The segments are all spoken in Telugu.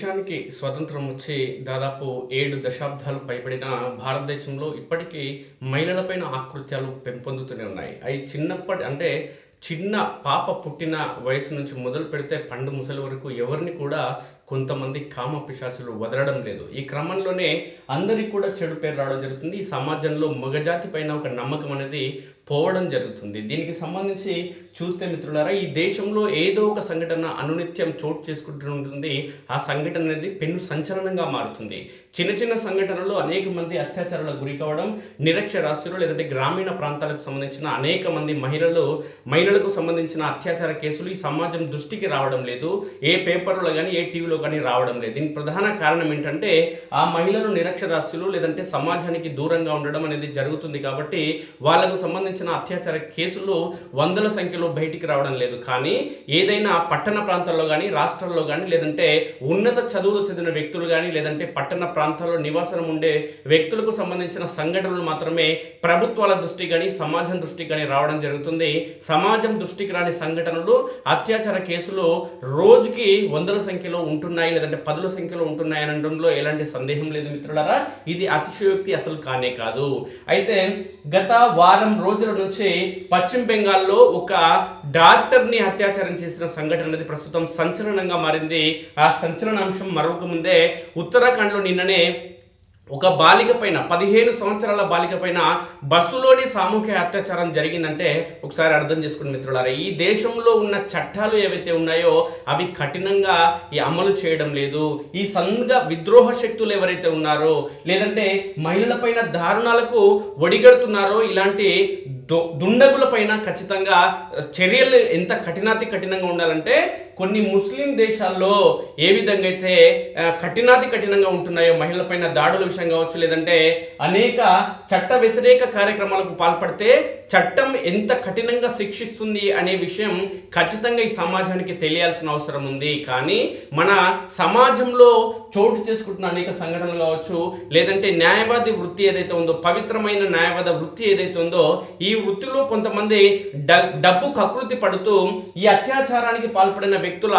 దేశానికి స్వతంత్రం వచ్చి దాదాపు ఏడు దశాబ్దాలు పైబడిన భారతదేశంలో ఇప్పటికీ మహిళలపైన ఆకృత్యాలు పెంపొందుతూనే ఉన్నాయి. అవి చిన్నప్పటి అంటే చిన్న పాప పుట్టిన వయసు నుంచి మొదలు పెడితే పండు ముసలి వరకు ఎవరిని కూడా కొంతమంది కామ పిశాచులు వదలడం లేదు. ఈ క్రమంలోనే అందరికి కూడా చెడు పేరు రావడం జరుగుతుంది. ఈ సమాజంలో మగజాతి పైన ఒక నమ్మకం అనేది పోవడం జరుగుతుంది. దీనికి సంబంధించి చూస్తే మిత్రులారా ఈ దేశంలో ఏదో ఒక సంఘటన అనునిత్యం చోటు చేసుకుంటూ ఉంటుంది. ఆ సంఘటన అనేది పెను సంచలనంగా మారుతుంది. చిన్న చిన్న సంఘటనలు అనేక మంది అత్యాచారాలకు గురి కావడం నిరక్షరాస్యులు లేదంటే గ్రామీణ ప్రాంతాలకు సంబంధించిన అనేక మంది మహిళలు మహిళలకు సంబంధించిన అత్యాచార కేసులు ఈ సమాజం దృష్టికి రావడం లేదు. ఏ పేపర్లో కానీ ఏ టీవీలో కానీ రావడం లేదు. దీనికి ప్రధాన కారణం ఏంటంటే ఆ మహిళలు నిరక్షరాస్యులు లేదంటే సమాజానికి దూరంగా ఉండడం అనేది జరుగుతుంది కాబట్టి వాళ్ళకు సంబంధించిన అత్యాచార కేసులు వందల సంఖ్యలో బయటికి రావడం లేదు. కానీ ఏదైనా పట్టణ ప్రాంతాల్లో కానీ రాష్ట్రాల్లో కానీ లేదంటే ఉన్నత చదువులు చదివిన వ్యక్తులు కానీ లేదంటే పట్టణ ప్రాంతాల్లో నివాసం ఉండే వ్యక్తులకు సంబంధించిన సంఘటనలు మాత్రమే ప్రభుత్వాల దృష్టి కానీ సమాజం దృష్టి కానీ రావడం జరుగుతుంది. సమాజం దృష్టికి రాని సంఘటనలు అత్యాచార కేసులు రోజుకి వందల సంఖ్యలో ఉంటున్నాయి లేదంటే పదుల సంఖ్యలో ఉంటున్నాయి అనడంలో ఎలాంటి సందేహం లేదు మిత్రులారా. ఇది అతిశయోక్తి అసలు కానే కాదు. అయితే గత వారం రోజుల నుంచి పశ్చిమ బెంగాల్లో ఒక డాక్టర్ని అత్యాచారం చేసిన సంఘటన అనేది ప్రస్తుతం సంచలనంగా మారింది. ఆ సంచలనాంశం మరొక ముందే ఉత్తరాఖండ్లో నిన్ననే ఒక బాలిక పైన పదిహేను సంవత్సరాల బాలిక పైన బస్సులోని సామూహిక అత్యాచారం జరిగిందంటే ఒకసారి అర్థం చేసుకుని మిత్రులారా ఈ దేశంలో ఉన్న చట్టాలు ఏవైతే ఉన్నాయో అవి కఠినంగా ఈ అమలు చేయడం లేదు. ఈ సంఘ విద్రోహ శక్తులు ఎవరైతే ఉన్నారో లేదంటే మహిళలపైన దారుణాలకు ఒడిగడుతున్నారో ఇలాంటి దు దుండగుల పైన ఖచ్చితంగా చర్యలు ఎంత కఠినాతి కఠినంగా ఉండాలంటే కొన్ని ముస్లిం దేశాల్లో ఏ విధంగా అయితే కఠినాతి కఠినంగా ఉంటున్నాయో మహిళలపైన దాడుల విషయం కావచ్చు లేదంటే అనేక చట్ట వ్యతిరేక కార్యక్రమాలకు పాల్పడితే చట్టం ఎంత కఠినంగా శిక్షిస్తుంది అనే విషయం ఖచ్చితంగా ఈ సమాజానికి తెలియాల్సిన అవసరం ఉంది. కానీ మన సమాజంలో చోటు చేసుకుంటున్న అనేక సంఘటనలు కావచ్చు లేదంటే న్యాయవాది వృత్తి ఏదైతే ఉందో పవిత్రమైన న్యాయవాద వృత్తి ఏదైతే ఉందో ఈ వృత్తిలో కొంతమంది డబ్బు కకృతి పడుతూ ఈ అత్యాచారానికి పాల్పడిన వ్యక్తుల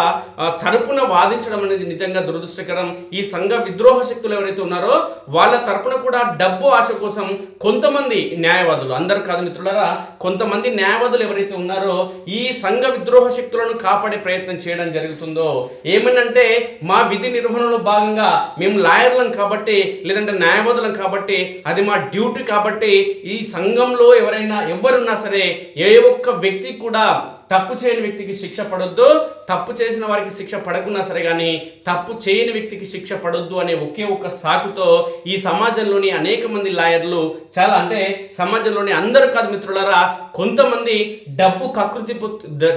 తరపున వాదించడం అనేది నిజంగా దురదృష్టకరం. ఈ సంఘ విద్రోహ శక్తులు ఎవరైతే ఉన్నారో వాళ్ళ తరపున కూడా డబ్బు ఆశ కోసం కొంతమంది న్యాయవాదులు అందరు కాదు మిత్రులరా కొంతమంది న్యాయవాదులు ఎవరైతే ఉన్నారో ఈ సంఘ విద్రోహ శక్తులను కాపాడే ప్రయత్నం చేయడం జరుగుతుందో ఏమనంటే మా విధి నిర్వహణలో భాగంగా మేము లాయర్లం కాబట్టి లేదంటే న్యాయవాదులం కాబట్టి అది మా డ్యూటీ కాబట్టి ఈ సంఘంలో ఎవరైనా ఎవరున్నా సరే ఏ ఒక్క వ్యక్తి కూడా తప్పు చేయని వ్యక్తికి శిక్ష పడొద్దు. తప్పు చేసిన వారికి శిక్ష పడకున్నా సరే కానీ తప్పు చేయని వ్యక్తికి శిక్ష పడొద్దు అనే ఒకే ఒక సాకుతో ఈ సమాజంలోని అనేక మంది లాయర్లు చాలా అంటే సమాజంలోని అందరూ కాదు మిత్రులారా కొంతమంది డబ్బు కకృతి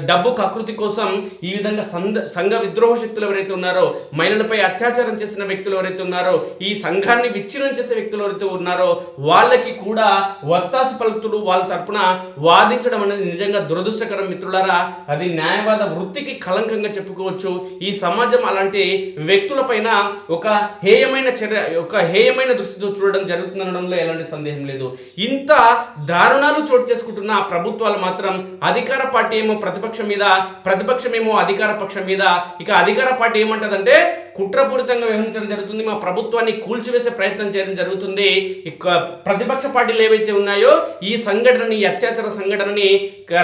డబ్బు కకృతి కోసం ఈ విధంగా సంఘ సంఘ విద్రోహ శక్తులు ఎవరైతే ఉన్నారో మహిళలపై అత్యాచారం చేసిన వ్యక్తులు ఎవరైతే ఉన్నారో ఈ సంఘాన్ని విచ్ఛిన్నం చేసే వ్యక్తులు ఎవరైతే ఉన్నారో వాళ్ళకి కూడా వత్తాసు పలుకుతుడు వాళ్ళ తరపున వాదించడం అనేది నిజంగా దురదృష్టకరం మిత్రులారా. అది న్యాయవాద వృత్తికి కలంకంగా చెప్పుకోవచ్చు. ఈ సమాజం అలాంటి వ్యక్తులపైన ఒక హేయమైన చర్య ఒక హేయమైన దృష్టితో చూడడం జరుగుతుందనడంలో ఎలాంటి సందేహం లేదు. ఇంత దారుణాలు చోటు చేసుకుంటున్న ప్రభుత్వాలు మాత్రం అధికార పార్టీ ఏమో ప్రతిపక్షం మీద ప్రతిపక్షం ఏమో అధికార పక్షం మీద. ఇక అధికార పార్టీ ఏమంటదంటే కుట్రపూరితంగా వ్యవహరించడం జరుగుతుంది. మా ప్రభుత్వాన్ని కూల్చివేసే ప్రయత్నం చేయడం జరుగుతుంది. ఇక ప్రతిపక్ష పార్టీలు ఏవైతే ఉన్నాయో ఈ సంఘటనని అత్యాచార సంఘటనని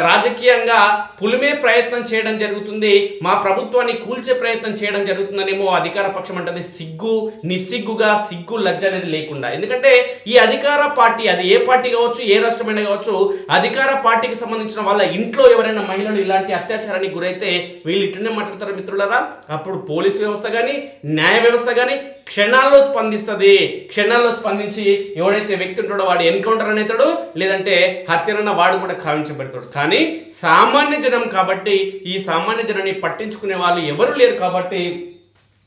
రాజకీయంగా పులిమే ప్రయత్నం చేయడం జరుగుతుంది. మా ప్రభుత్వాన్ని కూల్చే ప్రయత్నం చేయడం జరుగుతుందనేమో అధికార పక్షం అంటది. సిగ్గు నిస్సిగ్గుగా సిగ్గు లజ్జ అనేది లేకుండా. ఎందుకంటే ఈ అధికార పార్టీ అది ఏ పార్టీ కావచ్చు ఏ రాష్ట్రమైనా కావచ్చు అధికార పార్టీకి సంబంధించిన వాళ్ళ ఇంట్లో ఎవరైనా మహిళలు ఇలాంటి అత్యాచారానికి గురైతే వీళ్ళు ఇట్లనే మాట్లాడతారు మిత్రులారా? అప్పుడు పోలీసు వ్యవస్థ కానీ న్యాయ వ్యవస్థ కానీ క్షణాల్లో స్పందిస్తుంది. క్షణాల్లో స్పందించి ఎవడైతే వ్యక్తి ఉంటాడో వాడు ఎన్కౌంటర్ అనేతాడు లేదంటే హత్యనన్న వాడు కూడా కావించబడతాడు కానీ సామాన్య జనం కాబట్టి ఈ సామాన్య జనాన్ని పట్టించుకునే వాళ్ళు ఎవరు లేరు కాబట్టి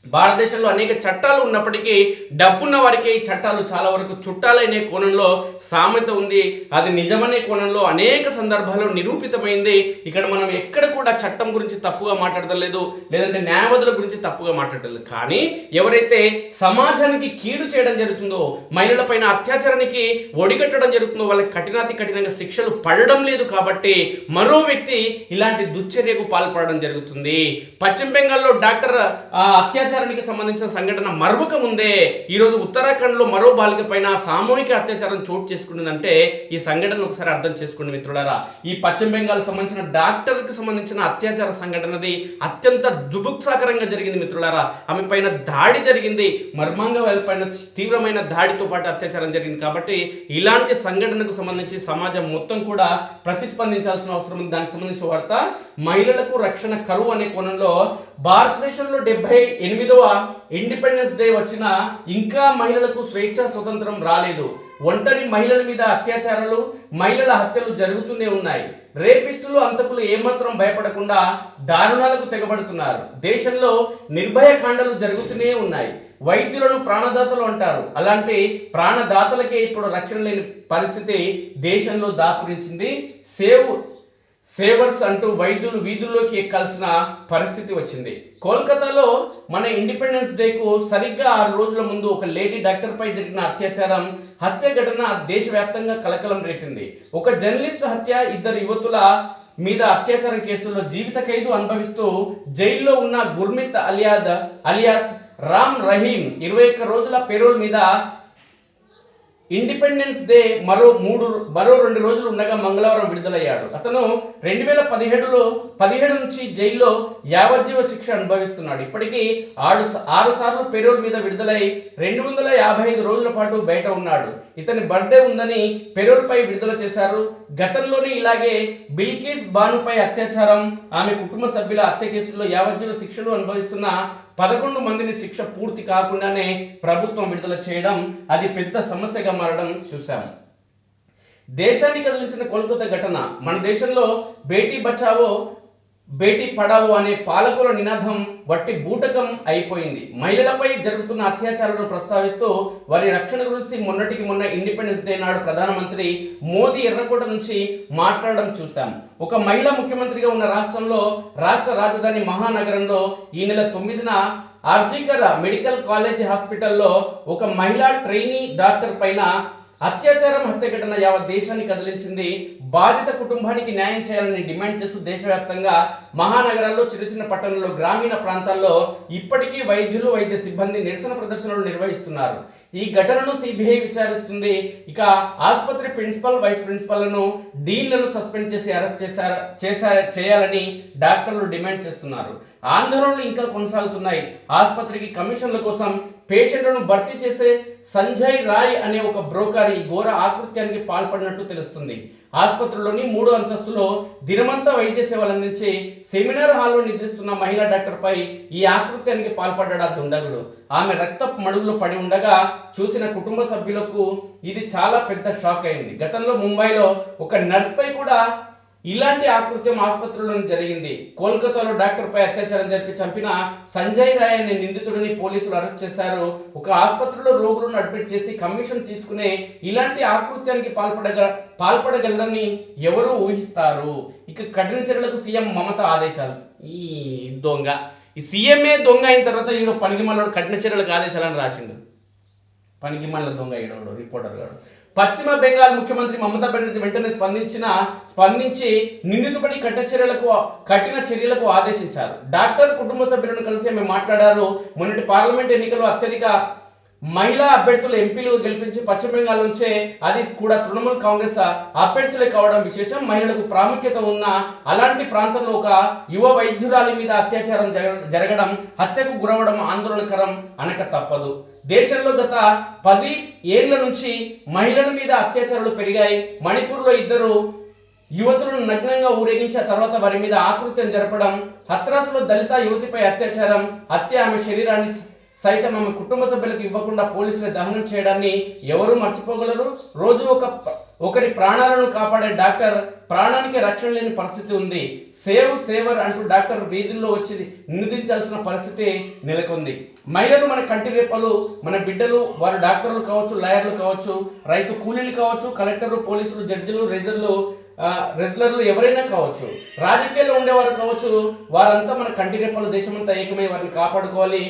భారతదేశంలో అనేక చట్టాలు ఉన్నప్పటికీ డబ్బున్న వారికి ఈ చట్టాలు చాలా వరకు చుట్టాలనే కోణంలో సామెత ఉంది. అది నిజమనే కోణంలో అనేక సందర్భాల్లో నిరూపితమైంది. ఇక్కడ మనం ఎక్కడ కూడా చట్టం గురించి తప్పుగా మాట్లాడటం లేదు. లేదంటే న్యాయవాదుల గురించి తప్పుగా మాట్లాడటం లేదు. కానీ ఎవరైతే సమాజానికి కీడు చేయడం జరుగుతుందో మహిళలపైన అత్యాచారానికి ఒడిగట్టడం జరుగుతుందో వాళ్ళకి కఠినాతి కఠినంగా శిక్షలు పడడం లేదు కాబట్టి మరో వ్యక్తి ఇలాంటి దుశ్చర్యకు పాల్పడడం జరుగుతుంది. పశ్చిమ బెంగాల్లో డాక్టర్ ఆ, అత్యాచారం అత్యాచారానికి సంబంధించిన సంఘటన మరొక ముందే ఈరోజు ఉత్తరాఖండ్లో మరో బాలిక పైన సామూహిక అత్యాచారం చోటు చేసుకున్నదంటే ఈ సంఘటన ఒకసారి అర్థం చేసుకోండి మిత్రులారా. ఈ పశ్చిమ బెంగాల్ సంబంధించిన డాక్టర్కి సంబంధించిన అత్యాచార సంఘటనది అత్యంత జుభుక్సాకరంగా జరిగింది మిత్రులారా. ఆమె పైన దాడి జరిగింది. మర్మంగా వాళ్ళ పైన తీవ్రమైన దాడితో పాటు అత్యాచారం జరిగింది కాబట్టి ఇలాంటి సంఘటనకు సంబంధించి సమాజం మొత్తం కూడా ప్రతిస్పందించాల్సిన అవసరం ఉంది. దానికి సంబంధించిన వార్త మహిళలకు రక్షణ కరువు అనే కోణంలో భారతదేశంలో డెబ్బై ఎనిమిదవ ఇండిపెండెన్స్ డే వచ్చిన ఇంకా మహిళలకు స్వేచ్ఛ స్వతంత్రం రాలేదు. ఒంటరి మహిళల మీద అత్యాచారాలు మహిళల హత్యలు జరుగుతూనే ఉన్నాయి. రేపిస్టులు అంతకులు ఏమాత్రం భయపడకుండా దారుణాలకు తెగబడుతున్నారు. దేశంలో నిర్భయ కాండలు జరుగుతూనే ఉన్నాయి. వైద్యులను ప్రాణదాతలు అంటారు. అలాంటి ప్రాణదాతలకే ఇప్పుడు రక్షణ లేని పరిస్థితి దేశంలో దాపురించింది. సేవ్ సేవర్స్ అంటూ వైద్యులు వీధుల్లోకి ఎక్కాల్సిన పరిస్థితి వచ్చింది. కోల్కతాలో మన ఇండిపెండెన్స్ డేకు సరిగ్గా ఆరు రోజుల ముందు ఒక లేడీ డాక్టర్ పై జరిగిన అత్యాచారం హత్య ఘటన దేశవ్యాప్తంగా కలకలం రేటింది. ఒక జర్నలిస్ట్ హత్య ఇద్దరు యువతుల మీద అత్యాచారం కేసుల్లో జీవిత ఖైదు అనుభవిస్తూ జైల్లో ఉన్న గుర్మిత్ అలియాద్ అలియాస్ రామ్ రహీం ఇరవై ఒక్క రోజుల పెరోల్ మీద ఇండిపెండెన్స్ డే మరో మూడు మరో రెండు రోజులు ఉండగా మంగళవారం విడుదలయ్యాడు. అతను రెండు వేల పదిహేడులో పదిహేడు నుంచి జైల్లో యావజ్జీవ శిక్ష అనుభవిస్తున్నాడు. ఇప్పటికీ ఆరు ఆరు సార్లు పెరోల్ మీద విడుదలై రెండు వందల యాభై ఐదు రోజుల పాటు బయట ఉన్నాడు. ఇతని బర్త్డే ఉందని పెరోల్ పై విడుదల చేశారు. గతంలోనే ఇలాగే బిల్కేస్ బానుపై అత్యాచారం ఆమె కుటుంబ సభ్యుల హత్య కేసుల్లో యావజ్జీవ శిక్షలు అనుభవిస్తున్న పదకొండు మందిని శిక్ష పూర్తి కాకుండానే ప్రభుత్వం విడుదల చేయడం అది పెద్ద సమస్యగా మారడం చూశాము దేశాన్ని కదిలించిన కోల్కతా ఘటన మన దేశంలో బేటీ బచావో బేటీ పడావో అనే పాలకుల నినాదం వట్టి బూటకం అయిపోయింది. మహిళలపై జరుగుతున్న అత్యాచారాలను ప్రస్తావిస్తూ వారి రక్షణ గురించి మొన్నటికి మొన్న ఇండిపెండెన్స్ డే నాడు ప్రధానమంత్రి మోదీ ఎర్రకోట నుంచి మాట్లాడడం చూశాం. ఒక మహిళ ముఖ్యమంత్రిగా ఉన్న రాష్ట్రంలో రాష్ట్ర రాజధాని మహానగరంలో ఈ నెల తొమ్మిదిన ఆర్జీకర్ మెడికల్ కాలేజ్ హాస్పిటల్లో ఒక మహిళా ట్రైనీ డాక్టర్ పైన అత్యాచారం హత్య ఘటన యావత్ దేశాన్ని కదిలించింది. బాధిత కుటుంబానికి న్యాయం చేయాలని డిమాండ్ చేస్తూ దేశవ్యాప్తంగా మహానగరాల్లో చిన్న చిన్న పట్టణాల్లో గ్రామీణ ప్రాంతాల్లో ఇప్పటికీ వైద్యులు వైద్య సిబ్బంది నిరసన ప్రదర్శనలు నిర్వహిస్తున్నారు. ఈ ఘటనను సిబిఐ విచారిస్తుంది. ఇక ఆసుపత్రి ప్రిన్సిపల్ వైస్ ప్రిన్సిపల్లను డీన్లను సస్పెండ్ చేసి అరెస్ట్ చేశారు చేశారు చేయాలని డాక్టర్లు డిమాండ్ చేస్తున్నారు. ఆందోళనలు ఇంకా కొనసాగుతున్నాయి. ఆసుపత్రికి కమిషన్ల కోసం పేషెంట్లను భర్తీ చేసే సంజయ్ రాయ్ అనే ఒక బ్రోకర్ ఈ ఘోర ఆకృత్యానికి పాల్పడినట్టు తెలుస్తుంది. ఆసుపత్రిలోని మూడు అంతస్తులో దినమంతా వైద్య సేవలు అందించి సెమినార్ హాల్లో నిద్రిస్తున్న మహిళా డాక్టర్పై ఈ ఆకృత్యానికి పాల్పడ్డాడు ఆ దుండగుడు. ఆమె రక్త మడుగులో పడి ఉండగా చూసిన కుటుంబ సభ్యులకు ఇది చాలా పెద్ద షాక్ అయింది. గతంలో ముంబైలో ఒక నర్స్పై కూడా ఇలాంటి ఆకృత్యం ఆసుపత్రిలో జరిగింది. కోల్కతాలో డాక్టర్ పై అత్యాచారం జరిపి చంపిన సంజయ్ రాయ్ అనే నిందితుడిని పోలీసులు అరెస్ట్ చేశారు. ఒక ఆసుపత్రిలో రోగులను అడ్మిట్ చేసి కమిషన్ తీసుకునే ఇలాంటి ఆకృత్యానికి పాల్పడగ పాల్పడగలరని ఎవరు ఊహిస్తారు? ఇక కఠిన చర్యలకు సీఎం మమత ఆదేశాలు. ఈ దొంగ. ఈ సీఎంఏ దొంగ అయిన తర్వాత ఈయన పనికి మళ్ళీ కఠిన చర్యలకు ఆదేశాలని రాసిండు. పనికి మళ్ళీ దొంగ ఈడోడు రిపోర్టర్ గారు పశ్చిమ బెంగాల్ ముఖ్యమంత్రి మమతా బెనర్జీ వెంటనే స్పందించిన స్పందించి నిందితుపడి కఠిన చర్యలకు కఠిన చర్యలకు ఆదేశించారు. డాక్టర్ కుటుంబ సభ్యులను కలిసి ఆమె మాట్లాడారు. మొన్నటి పార్లమెంట్ ఎన్నికల్లో అత్యధిక మహిళా అభ్యర్థులు ఎంపీలు గెలిపించి పశ్చిమ బెంగాల్ నుంచే అది కూడా తృణమూల్ కాంగ్రెస్ అభ్యర్థులే కావడం విశేషం. మహిళలకు ప్రాముఖ్యత ఉన్న అలాంటి ప్రాంతంలో ఒక యువ వైద్యురాలి మీద అత్యాచారం జరగడం హత్యకు గురవడం ఆందోళనకరం అనక తప్పదు. దేశంలో గత పది ఏళ్ళ నుంచి మహిళల మీద అత్యాచారాలు పెరిగాయి. మణిపూర్లో ఇద్దరు యువతులను నగ్నంగా ఊరేగించిన తర్వాత వారి మీద ఆకృత్యం జరపడం హత్రాసులో దళిత యువతిపై అత్యాచారం హత్య ఆమె శరీరాన్ని సైతం ఆమె కుటుంబ సభ్యులకు ఇవ్వకుండా పోలీసులు దహనం చేయడాన్ని ఎవరు మర్చిపోగలరు. రోజు ఒక ఒకరి ప్రాణాలను కాపాడే డాక్టర్ ప్రాణానికి రక్షణ లేని పరిస్థితి ఉంది. సేవ్ సేవర్ అంటూ డాక్టర్ వీధుల్లో వచ్చి నిందించాల్సిన పరిస్థితి నెలకొంది. మహిళలు మన కంటి రేపలు మన బిడ్డలు వారు డాక్టర్లు కావచ్చు లాయర్లు కావచ్చు రైతు కూలీలు కావచ్చు కలెక్టర్లు పోలీసులు జడ్జిలు రెజర్లు ఆ, రెజ్లర్లు ఎవరైనా కావచ్చు రాజకీయాల్లో ఉండేవారు కావచ్చు వారంతా మన కంటి రెప్పలు దేశమంతా ఏకమై వారిని కాపాడుకోవాలి.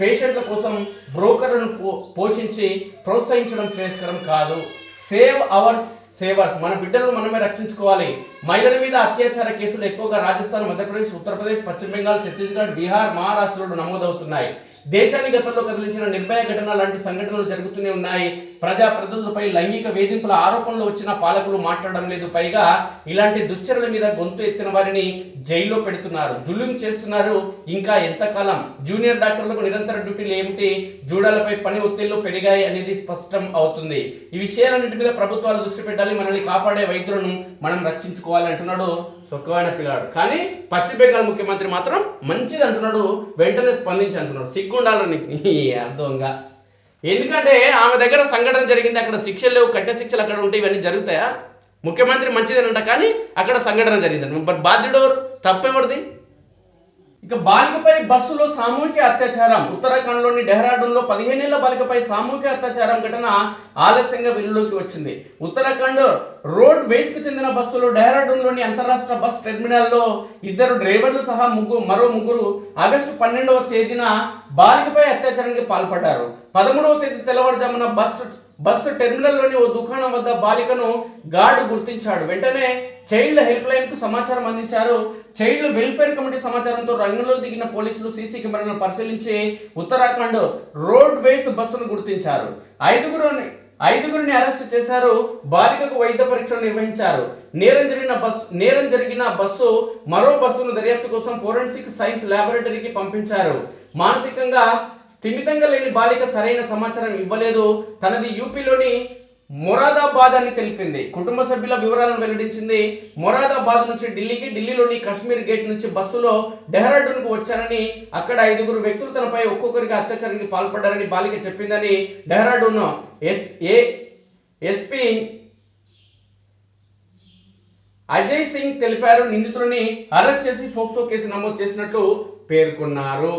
పేషెంట్ల కోసం బ్రోకర్లను పో పోషించి ప్రోత్సహించడం శ్రేయస్కరం కాదు. సేవ్ అవర్స్ సేవర్స్ మన బిడ్డలను మనమే రక్షించుకోవాలి. మహిళల మీద అత్యాచార కేసులు ఎక్కువగా రాజస్థాన్ మధ్యప్రదేశ్ ఉత్తరప్రదేశ్ పశ్చిమ బెంగాల్ ఛత్తీస్గఢ్ బీహార్ మహారాష్ట్రలో నమోదవుతున్నాయి. దేశాన్ని గతంలో కదిలించిన నిర్భయ ఘటన లాంటి సంఘటనలు జరుగుతూనే ఉన్నాయి. ప్రజా ప్రతినిధులపై లైంగిక వేధింపుల ఆరోపణలు వచ్చిన పాలకులు మాట్లాడడం లేదు. పైగా ఇలాంటి దుశ్చర్యల మీద గొంతు ఎత్తిన వారిని జైల్లో పెడుతున్నారు. జులుం చేస్తున్నారు ఇంకా ఎంతకాలం? జూనియర్ డాక్టర్లకు నిరంతర డ్యూటీలు ఏమిటి? జూడాలపై పని ఒత్తిళ్ళు పెరిగాయి అనేది స్పష్టం అవుతుంది. ఈ విషయాలన్నింటి మీద ప్రభుత్వాలు దృష్టి పెట్టాలి. మనల్ని కాపాడే వైద్యులను మనం రక్షించుకోవాలంటున్నాడు సుఖమైన పిల్లాడు. కానీ పశ్చిమ బెంగాల్ ముఖ్యమంత్రి మాత్రం మంచిది అంటున్నాడు వెంటనే స్పందించి అంటున్నాడు. సిగ్గుండాలని అర్థంగా ఎందుకంటే ఆమె దగ్గర సంఘటన జరిగింది అక్కడ శిక్షలు లేవు కఠిన శిక్షలు అక్కడ ఉంటే ఇవన్నీ జరుగుతాయా? ముఖ్యమంత్రి మంచిదేనంట కానీ అక్కడ సంఘటన జరిగిందంట. మరి బాధ్యుడు ఎవరు? తప్పెవరిది ఇక బాలికపై బస్సులో సామూహిక అత్యాచారం. ఉత్తరాఖండ్లోని డెహ్రాడూన్లో పదిహేనేళ్ళ బాలికపై సామూహిక అత్యాచారం ఘటన ఆలస్యంగా వెలుగులోకి వచ్చింది. ఉత్తరాఖండ్ రోడ్ వేస్కు చెందిన బస్సులో డెహ్రాడూన్లోని అంతరాష్ట్ర బస్ టెర్మినల్లో ఇద్దరు డ్రైవర్లు సహా ముగ్గురు మరో ముగ్గురు ఆగస్టు పన్నెండవ తేదీన బాలికపై అత్యాచారానికి పాల్పడ్డారు. పదమూడవ తేదీ తెల్లవారుజామున బస్ బస్సు టెర్మినల్లోని ఓ దుకాణం వద్ద బాలికను గార్డు గుర్తించాడు. వెంటనే చైల్డ్ హెల్ప్ లైన్కు సమాచారం అందించారు. చైల్డ్ వెల్ఫేర్ కమిటీ సమాచారంతో రంగంలో దిగిన పోలీసులు సీసీ కెమెరాలను పరిశీలించి ఉత్తరాఖండ్ రోడ్ వేస్ బస్సును గుర్తించారు. ఐదుగురు ఐదుగురిని అరెస్ట్ చేశారు. బాలికకు వైద్య పరీక్షలు నిర్వహించారు. నేరం జరిగిన బస్సు నేరం జరిగిన బస్సు మరో బస్సును దర్యాప్తు కోసం ఫోరెన్సిక్ సైన్స్ ల్యాబొరేటరీకి పంపించారు. మానసికంగా స్థిమితంగా లేని బాలిక సరైన సమాచారం ఇవ్వలేదు. తనది యూపీలోని మొరాదాబాద్ అని తెలిపింది. కుటుంబ సభ్యుల వివరాలను వెల్లడించింది. మొరాదాబాద్ నుంచి ఢిల్లీకి ఢిల్లీలోని కశ్మీర్ గేట్ నుంచి బస్సులో డెహ్రాడూన్కు వచ్చారని అక్కడ ఐదుగురు వ్యక్తులు తనపై ఒక్కొక్కరికి అత్యాచారానికి పాల్పడ్డారని బాలిక చెప్పిందని Dehradun S A SP Ajay Singh తెలిపారు. నిందితులని అరెస్ట్ చేసి ఫోక్సో కేసు నమోదు చేసినట్లు పేర్కొన్నారు.